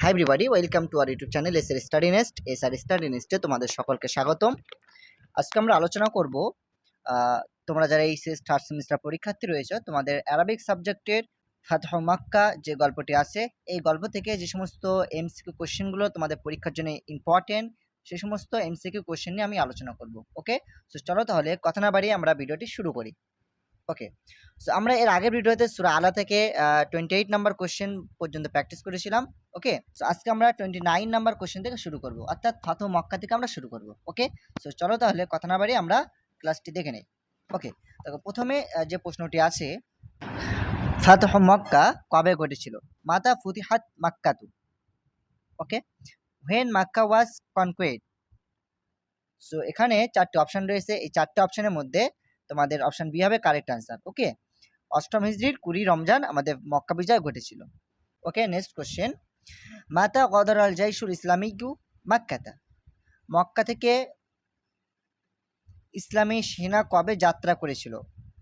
Hi everybody welcome to R YouTube channel S R study nest S R study নেস্টে তোমাদের সকলকে স্বাগতম। আজকে আমরা আলোচনা করব তোমরা যারা এই থার্ড সেমিস্টার পরীক্ষার্থী রয়েছে, তোমাদের অ্যারাবিক সাবজেক্টের ফাতহ মাক্কা যে গল্পটি আছে, এই গল্প থেকে যে সমস্ত এমসিকিউ কোশ্চেনগুলো তোমাদের পরীক্ষার জন্য ইম্পর্টেন্ট সেই সমস্ত এমসিকিউ কোশ্চেন নিয়ে আমি আলোচনা করব ওকে সো চলো তাহলে কথা না বাড়িয়ে আমরা ভিডিওটি শুরু করি। ওকে সো আমরা এর আগের ভিডিওতে সুরা আলা থেকে টোয়েন্টি এইট নাম্বার কোশ্চেন পর্যন্ত প্র্যাকটিস করেছিলাম। ওকে সো আজকে আমরা টোয়েন্টি নাইন নাম্বার কোশ্চেন থেকে শুরু করব। অর্থাৎ ফাতহ মক্কা থেকে আমরা শুরু করব। ওকে সো চলো তাহলে কথা না বাড়িয়ে আমরা ক্লাসটি দেখে নেই। ওকে দেখো, প্রথমে যে প্রশ্নটি আছে, ফাতহ মক্কা কবে ঘটেছিল? মাতা ফুতিহাত মাক্কাতু। Okay when Mecca was conquered so এখানে চারটি অপশন রয়েছে। এই চারটি অপশানের মধ্যে তোমাদের অপশন বি হবে কারেক্ট আনসার ওকে অষ্টম হিজড়ির কুড়ি রমজান আমাদের মক্কা বিজয় ঘটেছিল ওকে নেক্সট কোশ্চেন মাতা গদর আল জাইশুল ইসলামিকু মাক্কাতা? মক্কা থেকে ইসলামী সেনা কবে যাত্রা করেছিল?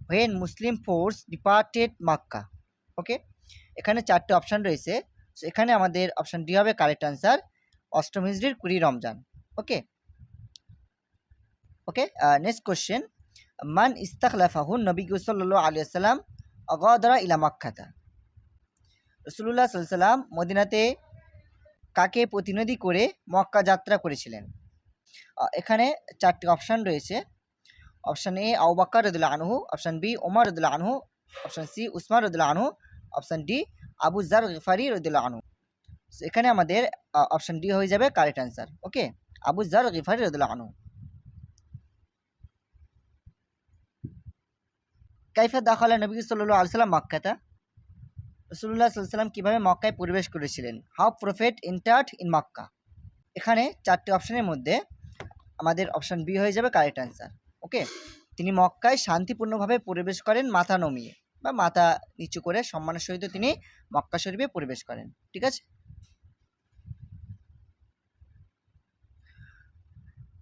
When Muslim force departed Mecca okay এখানে চারটে অপশন রয়েছে এখানে আমাদের অপশন ডি হবে কারেক্ট আনসার অষ্টম হিজড়ির কুড়ি Ramzan okay okay next question মান ইস্তাখলাফাহু নবী সাল্লাল্লাহু আলাইহি সাল্লাম অগদরা ইলা মক্কাতা। রসুল্লাহ সাল্লাম মদিনাতে কাকে প্রতিনিধি করে মক্কা যাত্রা করেছিলেন? এখানে চারটি অপশন রয়েছে। অপশন এ আউবাক্কার রদুল্লা আনহু, অপশান বি ওমর রদুল্লা আনহু, অপশান সি উসমান রদুল্লা আনহু, option D Abu Zar Ghifari রদুল্লা আনহু। এখানে আমাদের অপশন ডি হয়ে যাবে correct answer, okay? Abu Zar Ghifari রদুল্লা আনহু। কাইফা দাখালা নবী সাল্লাল্লাহু আলাইহি সাল্লাম মক্কাতা। রসুল্লাহ সাল্লাম কীভাবে মক্কায় প্রবেশ করেছিলেন? How prophet entered in Mecca এখানে চারটি অপশানের মধ্যে আমাদের অপশান বি হয়ে যাবে কারেক্ট অ্যান্সার ওকে তিনি মক্কায় শান্তিপূর্ণভাবে প্রবেশ করেন মাথা নমিয়ে বা মাথা নিচু করে সম্মানের সহিত তিনি মক্কা শরীফে প্রবেশ করেন, ঠিক আছে?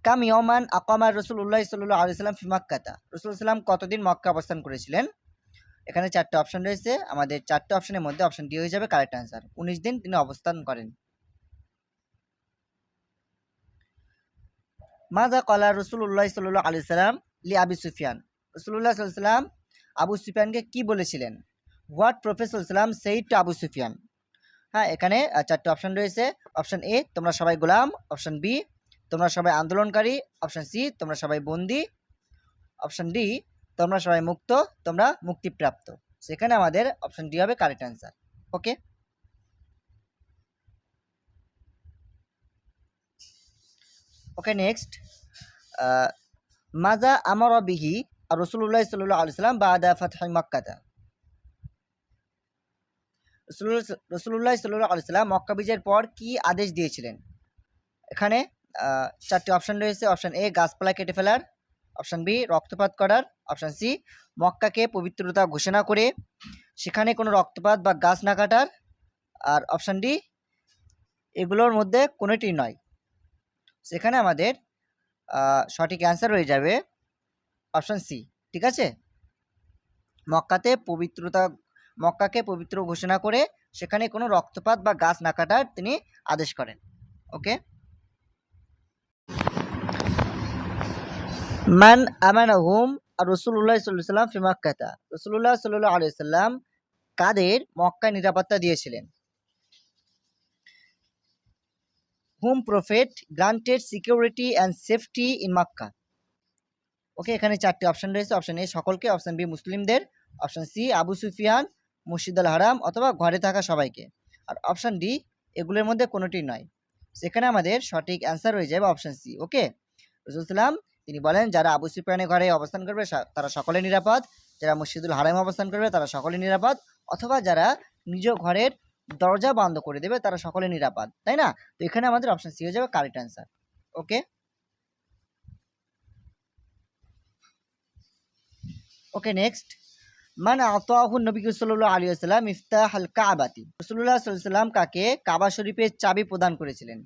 কাম ইয়মান আকামার রসুল্লাহ সাল্লাহ আলি সাল্লাম ফি মক্কাতা। রসুল সাল্লাম কতদিন মক্কা অবস্থান করেছিলেন? এখানে চারটে অপশন রয়েছে। আমাদের চারটে অপশনের মধ্যে অপশন ডি হয়ে যাবে, কারেক্ট অ্যান্সার। উনিশ দিন তিনি অবস্থান করেন। মাদা কলা রসুল্লাহ সাল্লাহ আলি সাল্লাম লি আবি সুফিয়ান। রসুল্লাহ সাল্লাম আবু সুফিয়ানকে কি বলেছিলেন? হোয়াট প্রফেসর সাল্লাম টু আবু সুফিয়ান? হ্যাঁ এখানে চারটে অপশন রয়েছে। অপশন এ, তোমরা সবাই গোলাম। অপশন বি তোমরা সবাই আন্দোলনকারী। অপশান সি তোমরা সবাই বন্দি। অপশন ডি তোমরা সবাই মুক্ত, তোমরা মুক্তিপ্রাপ্ত। সেখানে আমাদের অপশান ডি হবে correct answer okay okay next মাজা আমর বিহি আর রসুল্লাহ সাল্লাহ আলু সাল্লাম বা আদা ফাতহ মক্কাতা। রসুল্লাহ সাল্লাহ আলু সাল্লাম মক্কা বিজয়ের পর কি আদেশ দিয়েছিলেন? এখানে চারটি অপশান রয়েছে। অপশান এ, গাছপালা কেটে ফেলার। অপশন বি, রক্তপাত করার। অপশন সি, মক্কাকে পবিত্রতা ঘোষণা করে সেখানে কোনো রক্তপাত বা গাছ না কাটার। আর অপশন ডি, এগুলোর মধ্যে কোনোটি নয়। সেখানে আমাদের সঠিক অ্যান্সার হয়ে যাবে অপশন সি, ঠিক আছে? মক্কাতে পবিত্রতা, মক্কাকে পবিত্র ঘোষণা করে সেখানে কোনো রক্তপাত বা গাছ না কাটার তিনি আদেশ করেন। ওকে? মান আমানাহুম আর রসুল্লাহ সাল্লাহ সাল্লাম ফি মক্কাতা। রসুল্লাহ সাল্লাহ আলিয়া সাল্লাম কাদের মক্কায় নিরাপত্তা দিয়েছিলেন? Whom prophet, granted, security and safety in Mecca. Okay, এখানে চারটি অপশন রয়েছে। অপশন এ, সকলকে। অপশন বি, মুসলিমদের। অপশন সি, আবু সুফিয়ান, মুর্শিদ আল হারাম অথবা ঘরে থাকা সবাইকে। আর অপশন ডি, এগুলোর মধ্যে কোনোটি নয়। সেখানে আমাদের সঠিক অ্যান্সার হয়ে যাবে অপশন সি, ওকে? রসুল সাল্লাম তিনি বলেন, যারা আবু সুফিয়ানের ঘরে অবস্থান করবে তারা সকলে নিরাপদ। যারা মসজিদুল হারাম অবস্থান করবে, তারা সকলে নিরাপদ। অথবা যারা নিজ ঘরের দরজা বন্ধ করে দেবে, তারা সকলে নিরাপদ। তাই না? তো এখানে আমাদের অপশন সি হয়ে যাবে correct answer okay okay next মান আতাহু নবী সাল্লাল্লাহু আলী ওয়াসাল্লাম ইফতাহ আল সাল্লাল্লাহু আলাইহি ওয়াসাল্লাম কাকে? কাবা শরীফের চাবি প্রদান করেছিলেন।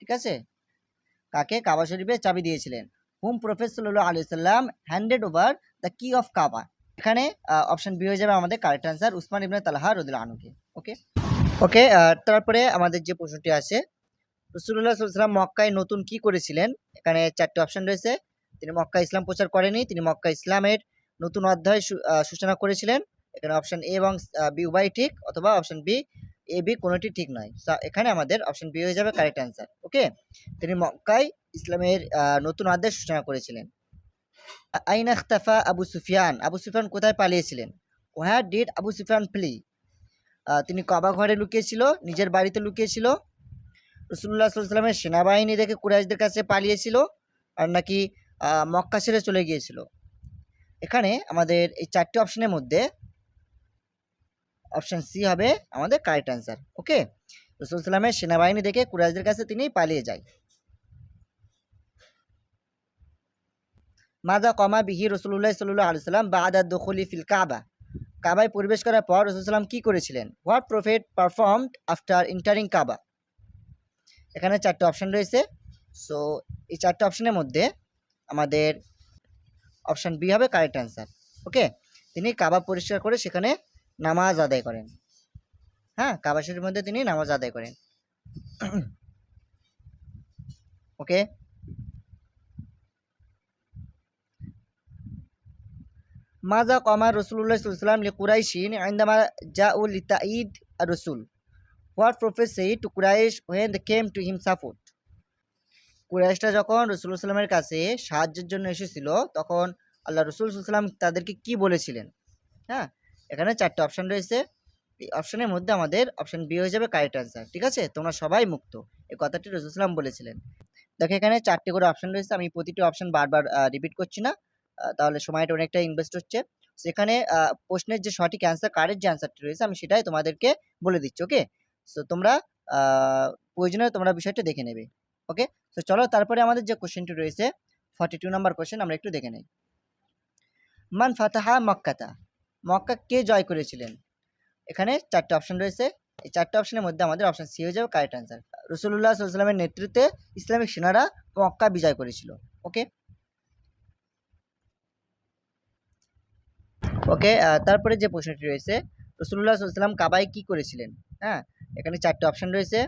ঠিক আছে? কাকে? কাবা শরীফের চাবি দিয়েছিলেন। হুম প্রফেসর সাল্লাল্লাহু আলাইহি ওয়াসাল্লাম handed over the key of Kaaba এখানে অপশন বি হয়ে যাবে আমাদের correct answer Usman ibn Talha রদিল আনুকে ওকে ওকে তারপরে আমাদের যে প্রশ্নটি আছে রসুল্লাহ সাল্লাম মক্কায় নতুন কি করেছিলেন? এখানে চারটি অপশন রয়েছে। তিনি মক্কা ইসলাম প্রচার করেনি তিনি মক্কা ইসলামের নতুন অধ্যায় সূচনা করেছিলেন। এখানে অপশন এ এবং বি উভয় ঠিক, অথবা অপশন বি এ বি কোনোটি ঠিক নয়। এখানে আমাদের অপশন বি হয়ে যাবে কারেক্ট অ্যান্সার ওকে তিনি মক্কায় ইসলামের নতুন অধ্যায় সূচনা করেছিলেন। আইনা ইখতাফা আবু সুফিয়ান আবু সুফিয়ান কোথায় পালিয়েছিলেন? Where did Abu Sufyan flee তিনি কাবা ঘরে লুকিয়েছিল, নিজের বাড়িতে লুকিয়েছিল। রসুল্লাহ সাল্লামের সেনাবাহিনী দেখে কুরাইশদের কাছে পালিয়েছিল আর নাকি মক্কা ছেড়ে চলে গিয়েছিল। এখানে আমাদের এই চারটি অপশনের মধ্যে অপশন সি হবে আমাদের কারেক্ট অ্যান্সার ওকে রসুল সাল্লামের সেনাবাহিনী দেখে কুরাইশদের কাছে তিনি পালিয়ে যায়। মাজা কমা বিহি রসুল্লাহ সাল্লাহ আলু সাল্লাম বা আদা দখলি ফিল কাবা। কাবায় প্রবেশ করার পর রসুল সাল্লাম কী করেছিলেন? What prophet performed after entering Kaaba? এখানে চারটে অপশন রয়েছে। সো এই চারটে অপশনের মধ্যে আমাদের অপশান বি হবে কারেক্ট অ্যান্সার ওকে তিনি কাবা পরিষ্কার করে সেখানে নামাজ আদায় করেন। হ্যাঁ কাবা শরীফের মধ্যে তিনি নামাজ আদায় করেন। ওকে? মাজা কমার রসুল্লাহ সাল্লাম লি কুরাইশিন আইন্দামা জা উল ইতাঈদ আর রসুল। What prophet said to Quraysh when they came to him support? কুরাইশটা যখন রসুল সাল্লামের কাছে সাহায্যের জন্য এসেছিল, তখন আল্লাহ রসুল সাল্লাম তাদেরকে কি বলেছিলেন? হ্যাঁ এখানে চারটে অপশন রয়েছে। এই অপশনের মধ্যে আমাদের অপশান বি হয়ে যাবে কারেক্ট অ্যান্সার ঠিক আছে? তোমরা সবাই মুক্ত। এই কথাটি রসুল সাল্লাম বলেছিলেন। দেখো, এখানে চারটে করে অপশন রয়েছে। আমি প্রতিটি অপশান বারবার রিপিট করছি না। তাহলে সময়টা অনেকটা ইনভেস্ট হচ্ছে। সেখানে প্রশ্নের যে সঠিক অ্যান্সার কারের যে অ্যান্সারটি রয়েছে, আমি সেটাই তোমাদেরকে বলে দিচ্ছি ওকে সো তোমরা প্রয়োজনে তোমরা বিষয়টা দেখে নেবে ওকে তো চলো, তারপরে আমাদের যে কোশ্চেনটি রয়েছে ফর্টি টু নাম্বার কোশ্চেন আমরা একটু দেখে নেই। মান ফাতাহা মক্কাতা। মক্কা কে জয় করেছিলেন? এখানে চারটে অপশন রয়েছে। এই চারটে অপশনের মধ্যে আমাদের অপশন সি হয়ে যাবে কারেক্ট অ্যান্সার রসুল্লাহ সাল্লামের নেতৃত্বে ইসলামিক সেনারা মক্কা বিজয় করেছিল। ওকে ওকে তারপরে যে প্রশ্নটি রয়েছে রসুল্লাহ সাল্লাম কাবায় কি করেছিলেন? হ্যাঁ এখানে চারটে অপশন রয়েছে।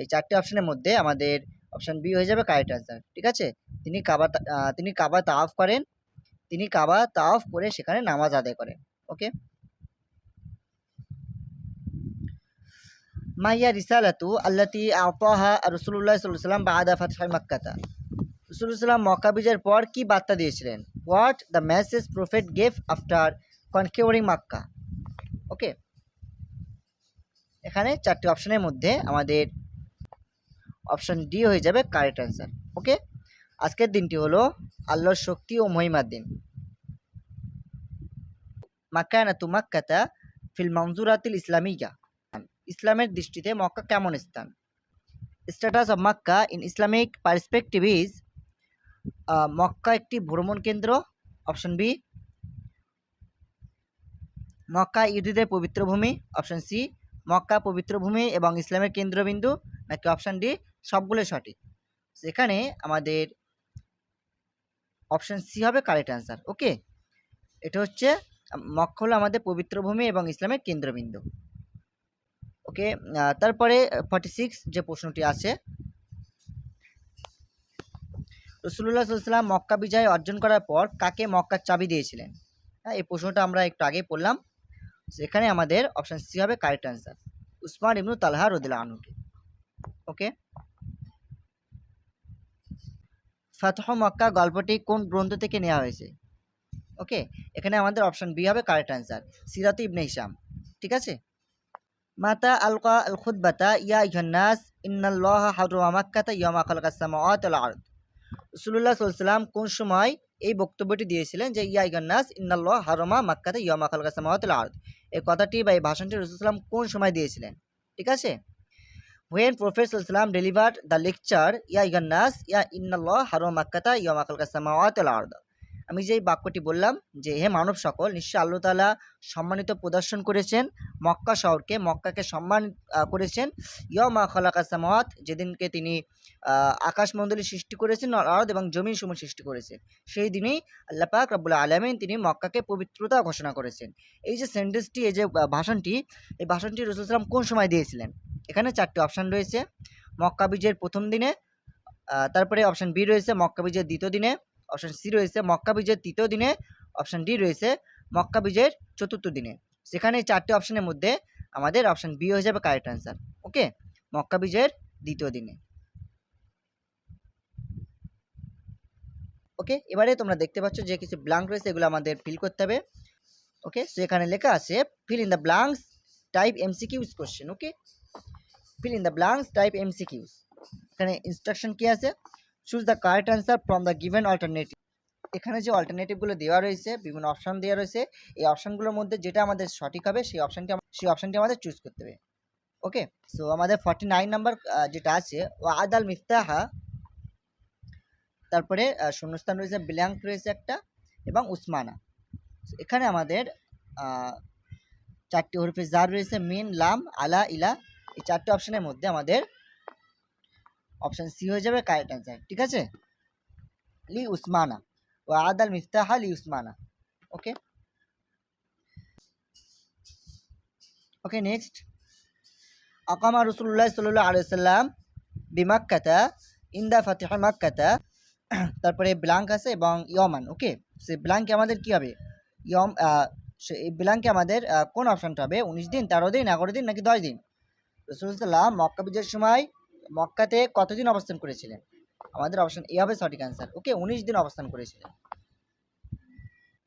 এই চারটে অপশনের মধ্যে আমাদের অপশন বি হয়ে যাবে কারেক্ট অ্যান্সার ঠিক আছে? তিনি কাবা তিনি কাবা তাওয়াফ করেন। তিনি কাবা তাওয়াফ করে সেখানে নামাজ আদায় করেন। ওকে মাইয়া রিসালাতু আল্লাতি আতাহা রসুল্লাহ সাল্লাম বাদা ফাতহ মক্কাতা রসুল্লাহাম মক্কা বিজয়ের পর কি বার্তা দিয়েছিলেন? What the message prophet gave after conquering Mecca okay এখানে চারটি অপশনের মধ্যে আমাদের অপশন ডি হয়ে যাবে কারেক্ট অ্যান্সার ওকে আজকের দিনটি হলো আল্লাহর শক্তি ও মহিমার দিন। মাক্কানাতু মাক্কাতা ফিল মঞ্জুরাতিল ইসলামিয়া। ইসলামের দৃষ্টিতে মক্কা কেমন স্থান? Status of Mecca in Islamic perspective is Mecca একটি ভ্রমণ কেন্দ্র অপশন বি মক্কা ইহুদিদের পবিত্র ভূমি অপশন সি মক্কা পবিত্র ভূমি এবং ইসলামের কেন্দ্রবিন্দু, নাকি অপশন ডি সবগুলো সঠিক? সেখানে আমাদের অপশন সি হবে কারেক্ট অ্যান্সার ওকে এটা হচ্ছে মক্কা হলো আমাদের পবিত্র ভূমি এবং ইসলামের কেন্দ্রবিন্দু। ওকে তারপরে ফর্টি সিক্স যে প্রশ্নটি আছে রসুল্লাহ সাল্লাম মক্কা বিজয় অর্জন করার পর কাকে মক্কার চাবি দিয়েছিলেন? হ্যাঁ এই প্রশ্নটা আমরা একটু আগে পড়লাম। সেখানে আমাদের অপশান সি হবে correct answer Usman ibn Talha রদিল আনুকে ওকে ফাতহ মক্কা গল্পটি কোন গ্রন্থ থেকে নেওয়া হয়েছে? ওকে? এখানে আমাদের অপশন বি হবে কারেক্ট অ্যান্সার সিরাত ইবনে হিসাম ঠিক আছে? মাতা আলকা আল খুদ্বাতা ইয়া ইহান্নাস ইন্নাল্লাহ হারুমা মাক্কাতা ইয়ামা খালাকাস সামাওয়াত ওয়াল আরদ। সাল্লাল্লাহু সাল্লাম কোন সময় এই বক্তব্যটি দিয়েছিলেন যে, ইয়া ইহান্নাস ইন্নাল্লাহ হারুমা মাক্কাতা ইয়ামা খালাকাস সামাওয়াত ওয়াল আরদ। এই কথাটি বা এই ভাষণটি রাসূল সাল্লাম কোন সময় দিয়েছিলেন? ঠিক আছে? When prophet সাল্লাম delivered the lecture, ইয়া ইহান্নাস ইয়া ইন্নাল্লাহ হারুমা মাক্কাতা ইয়ামা খালাকাস সামাওয়াত ওয়াল আরদ। আমি যেই বাক্যটি বললাম যে হে মানব সকল নিশ্চয় আল্লাহ তাআলা সম্মানিত প্রদর্শন করেছেন। মক্কা শহরকে মক্কাকে সম্মান করেছেন। ইয়মা খলাকা সামাওয়াত যেদিনকে তিনি আহ, আকাশমণ্ডলী সৃষ্টি করেছেন আর আরদ এবং জমিন সমূহ সৃষ্টি করেছেন। সেই দিনেই আল্লাহ পাক রব্বুল আলমিন তিনি মক্কাকে পবিত্রতা ঘোষণা করেছেন। এই যে সেন্টেন্সটি এই যে ভাষণটি এই ভাষণটি রসুল সাল্লাম কোন সময় দিয়েছিলেন? এখানে চারটি অপশান রয়েছে। মক্কা বিজয়ের প্রথম দিনে তারপরে অপশান বি রয়েছে মক্কা বিজয়ের দ্বিতীয় দিনে। অপশান সি রয়েছে মক্কা বিজয়ের তৃতীয় দিনে অপশান ডি রয়েছে মক্কা বিজয়ের চতুর্থ দিনে। সেখানে এই চারটি অপশানের মধ্যে আমাদের অপশান বি হয়ে যাবে কারেক্ট অ্যান্সার ওকে মক্কা বিজয়ের দ্বিতীয় দিনে। ওকে এবারে তোমরা দেখতে পাচ্ছ যে কিছু ব্লাঙ্ক রয়েছে, এগুলো আমাদের ফিল করতে হবে। ওকে সো এখানে লেখা আছে fill in the blanks type MCQs question okay fill in the blanks type MCQs এখানে ইনস্ট্রাকশন কি আছে? Choose the correct answer from the given alternative এখানে যে অল্টারনেটিভগুলো দেওয়া রয়েছে, বিভিন্ন অপশান দেওয়া রয়েছে, এই অপশনগুলোর মধ্যে যেটা আমাদের সঠিক হবে, সেই অপশনটি সেই অপশনটি আমাদের চুজ করতে হবে। ওকে সো আমাদের ফর্টি নাইন নাম্বার যেটা আছে ও আদাল মিফতাহা, তারপরে শূন্যস্থান রয়েছে ব্ল্যাঙ্ক রয়েছে একটা, এবং উসমানা। এখানে আমাদের চারটি হরফে জার রয়েছে, মিন, লাম, আলা, ইলা, এই চারটি অপশানের মধ্যে আমাদের অপশন সি হয়ে যাবে, কারেক্ট অ্যান্সার ঠিক আছে? লি উসমানা, ও আদাল মিফতাহা লি উসমানা ওকে ওকে নেক্সট আকামা রসুল্লাহ সাল্লাহ আলাইসাল্লাম বিমাক্কাতা, ইন্দা ফাতিহা মাক্কাতা, তারপরে ব্লাঙ্ক আছে এবং ইয়মান ওকে সে ব্লাঙ্কে আমাদের কি হবে? ইয়ম এই ব্লাঙ্কে আমাদের কোন অপশানটা হবে? উনিশ দিন, তেরো দিন, এগারো দিন নাকি দশ দিন? রসুল্লাহ মক্কা বিজয়ের সময় মক্কাতে কতদিন অবস্থান করেছিলেন? আমাদের অপশান এ হবে সঠিক অ্যান্সার ওকে উনিশ দিন অবস্থান করেছিলেন।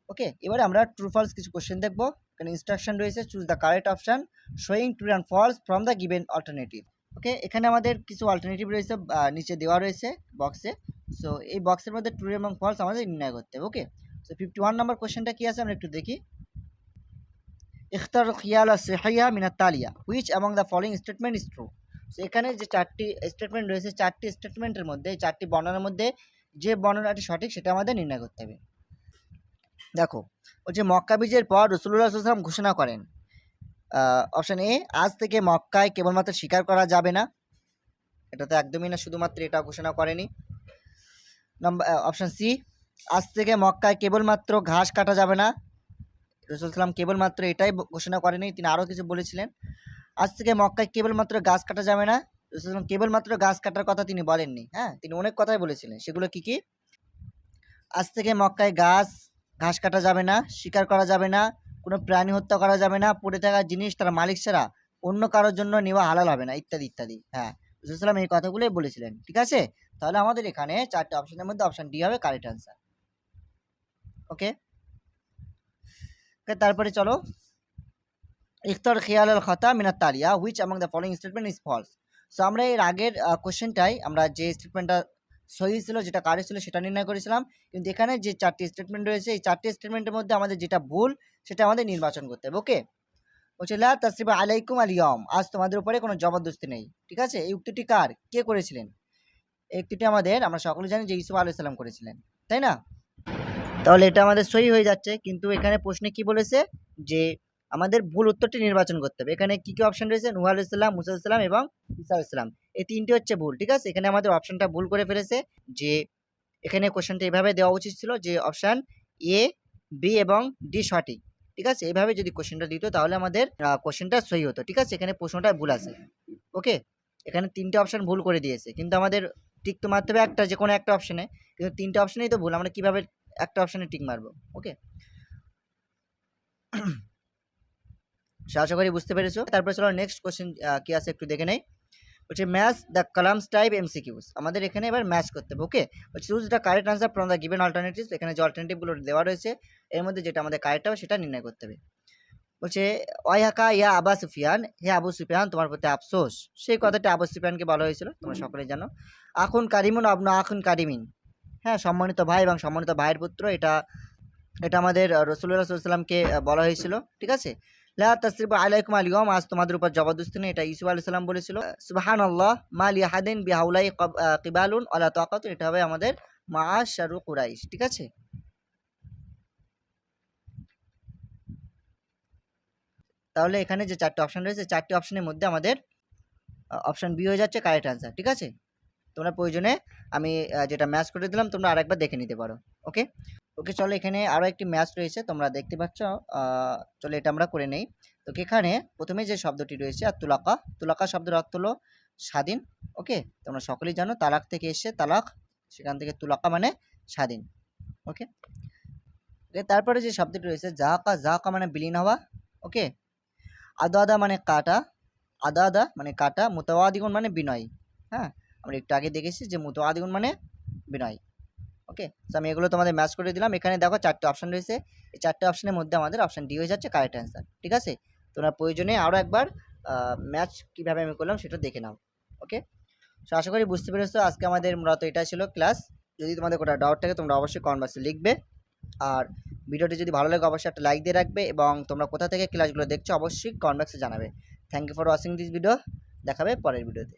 ওকে এবারে আমরা ট্রু ফলস কিছু কোশ্চেন দেখব। এখানে ইনস্ট্রাকশন রয়েছে choose the correct option showing true and false from the given alternative okay এখানে আমাদের কিছু অল্টারনেটিভ রয়েছে নিচে দেওয়া রয়েছে বক্সে সো এই বক্সের মধ্যে ট্রু এবং ফলস আমাদের নির্ণয় করতে হবে okay so fifty one number কোশ্চেনটা কী আছে? আমরা একটু দেখি। ইখতার খিয়াল সেহাইয়া মিনাত তালিয়া which among the following statement is true এখানে যে চারটি স্টেটমেন্ট রয়েছে, চারটি স্টেটমেন্টের মধ্যে, চারটি বর্ণনার মধ্যে যে বর্ণনাটি সঠিক সেটা আমাদের নির্ণয় করতে হবে। দেখো যে মক্কা বীজের পর রসুল্লাহ সাল্লাম ঘোষণা করেন অপশান এ আজ থেকে মক্কায় কেবলমাত্র স্বীকার করা যাবে না। এটা তো একদমই না, শুধুমাত্র এটা ঘোষণা করেনি। নম্বর অপশান সি আজ থেকে মক্কায় কেবলমাত্র ঘাস কাটা যাবে না। রসুল সাল্লাম কেবলমাত্র এটাই ঘোষণা করেনি, তিনি আরও কিছু বলেছিলেন। আজ থেকে মক্কায় কেবলমাত্র গাছ কাটা যাবে না। কেবলমাত্র গাছ কাটার কথা তিনি বলেননি। হ্যাঁ তিনি অনেক কথাই বলেছিলেন। সেগুলো কি কি? আজ থেকে মক্কায় গাছ, ঘাস কাটা যাবে না, শিকার করা যাবে না, কোনো প্রাণী হত্যা করা যাবে না, পড়ে থাকা জিনিস তার মালিক ছাড়া অন্য কারোর জন্য নেওয়া হালাল হবে না, ইত্যাদি ইত্যাদি। হ্যাঁ রসুল এই কথাগুলোই বলেছিলেন। ঠিক আছে? তাহলে আমাদের এখানে চারটে অপশনের মধ্যে অপশন ডি হবে কারেক্ট অ্যান্সার। ওকে, তারপরে চলো। ইখতার খেয়াল আল খাতা মিনাত তালিয়া which among the following statement is false so আমরা এর আগের কোশ্চেনটাই আমরা যে স্টেটমেন্টটা সহি ছিল, যেটা কারেক্ট ছিল, সেটা নির্ণয় করেছিলাম। কিন্তু এখানে যে চারটি স্টেটমেন্ট রয়েছে, এই চারটি স্টেটমেন্টের মধ্যে আমাদের যেটা ভুল, সেটা আমাদের নির্বাচন করতে হবে ওকে বলছে, লা তাসরিবা আলাইকুম আলিয়ম আজ তোমাদের উপরে কোনো জবরদস্তি নেই, ঠিক আছে? এই উক্তিটি কার? কে করেছিলেন? এই উক্তিটি আমাদের, আমরা সকলে জানি যে ইসুফ আলাইহিস সালাম করেছিলেন, তাই না? তাহলে এটা আমাদের সহি হয়ে যাচ্ছে, কিন্তু এখানে প্রশ্নে কি বলেছে? যে আমাদের ভুল উত্তরটি নির্বাচন করতে হবে। এখানে কী কী অপশান রয়েছে? নুহ আলাইসাল্লাম মুসা ইসলাম এবং ইসা আলাইসাল্লাম এই তিনটি হচ্ছে ভুল, ঠিক আছে? এখানে আমাদের অপশনটা ভুল করে ফেলেছে যে এখানে কোশ্চেনটা এভাবে দেওয়া উচিত ছিল যে অপশান এ বি এবং ডি সঠিক, ঠিক আছে? এইভাবে যদি কোশ্চেনটা দিত তাহলে আমাদের কোশ্চেনটা সহি হতো, ঠিক আছে? এখানে প্রশ্নটা ভুল আছে, ওকে? এখানে তিনটে অপশান ভুল করে দিয়েছে, কিন্তু আমাদের টিক তো মারতে হবে একটা যে কোনো একটা অপশানে কিন্তু তিনটে অপশানেই তো ভুল, আমরা কীভাবে একটা অপশানে টিক মারবো, ওকে? সো আশা করি বুঝতে পেরেছ। তারপরে চলো নেক্সট কোশ্চেন কি আছে একটু দেখে নেই। বলছে match the columns type MCQs আমাদের এখানে এবার ম্যাচ করতে হবে okay choose the correct answer from the given alternatives এখানে যে অল্টারনেটিভগুলো দেওয়া রয়েছে, এর মধ্যে যেটা আমাদের কারেক্ট হবে সেটা নির্ণয় করতে হবে। বলছে ওয়াইহাকা ইয়া আবা সুফিয়ান, হে আবু সুফিয়ান, তোমার প্রতি আফসোস। সেই কথাটা আবু সুফিয়ানকে বলা হয়েছিল, তোমরা সকলেই জানো। আখুন কারিমুন আবনা আখুন কারিমিন। হ্যাঁ সম্মানিত ভাই এবং সম্মানিত ভাইয়ের পুত্র, এটা এটা আমাদের রসুল্লাহ সাল্লামকে বলা হয়েছিল, ঠিক আছে? লা তাসরিব আলাইকুম আলিয়ম আজ তোমাদের উপর জবরদস্তি এটা সাল্লাম এটা হবে আমাদের কুরাইশ, ঠিক আছে? তাহলে এখানে যে চারটে অপশান রয়েছে, চারটে অপশনের মধ্যে আমাদের অপশান বি হয়ে যাচ্ছে কারেক্ট আনসার ঠিক আছে? তোমরা প্রয়োজনে আমি যেটা ম্যাচ করে দিলাম, তোমরা আরেকবার দেখে নিতে পারো। ওকে? ওকে, চলো এখানে আরও একটি ম্যাচ রয়েছে, তোমরা দেখতে পাচ্ছ চলো এটা আমরা করে নেই। তো এখানে প্রথমে যে শব্দটি রয়েছে, আর তুলাকা তুলাকা শব্দের অর্থ হলো স্বাধীন, ওকে? তোমরা সকলেই জানো, তালাক থেকে এসে তালাক, সেখান থেকে তুলাকা মানে স্বাধীন, ওকে? তারপরে যে শব্দটি রয়েছে জাহাকা জাহাকা মানে বিলীন হওয়া, ওকে? আদা আদা মানে কাটা আদা আদা মানে কাটা মোতাবাদিগুন মানে বিনয় হ্যাঁ? আমরা একটু আগে দেখেছি যে মোতাবাদিগুন মানে বিনয়। ওকে তো আমি এগুলো তোমাদের ম্যাচ করে দিলাম। এখানে দেখো চারটে অপশান রয়েছে। এই চারটে অপশানের মধ্যে আমাদের অপশান ডি হয়ে যাচ্ছে কারেক্ট অ্যান্সার ঠিক আছে? তোমরা প্রয়োজনে আরও একবার ম্যাচ কীভাবে আমি করলাম সেটা দেখে নাও। ওকে সো আশা করি বুঝতে পেরেছ আজকে আমাদের মূলত এটা ছিল ক্লাস যদি তোমাদের কোনো ডাউট থাকে, তোমরা অবশ্যই বক্সে লিখবে। আর ভিডিওটি যদি ভালো লাগে, অবশ্যই একটা লাইক দিয়ে রাখবে এবং তোমরা কোথা থেকে ক্লাসগুলো দেখছ, অবশ্যই বক্সে জানাবে। Thank you for watching this video দেখাবে পরের ভিডিওতে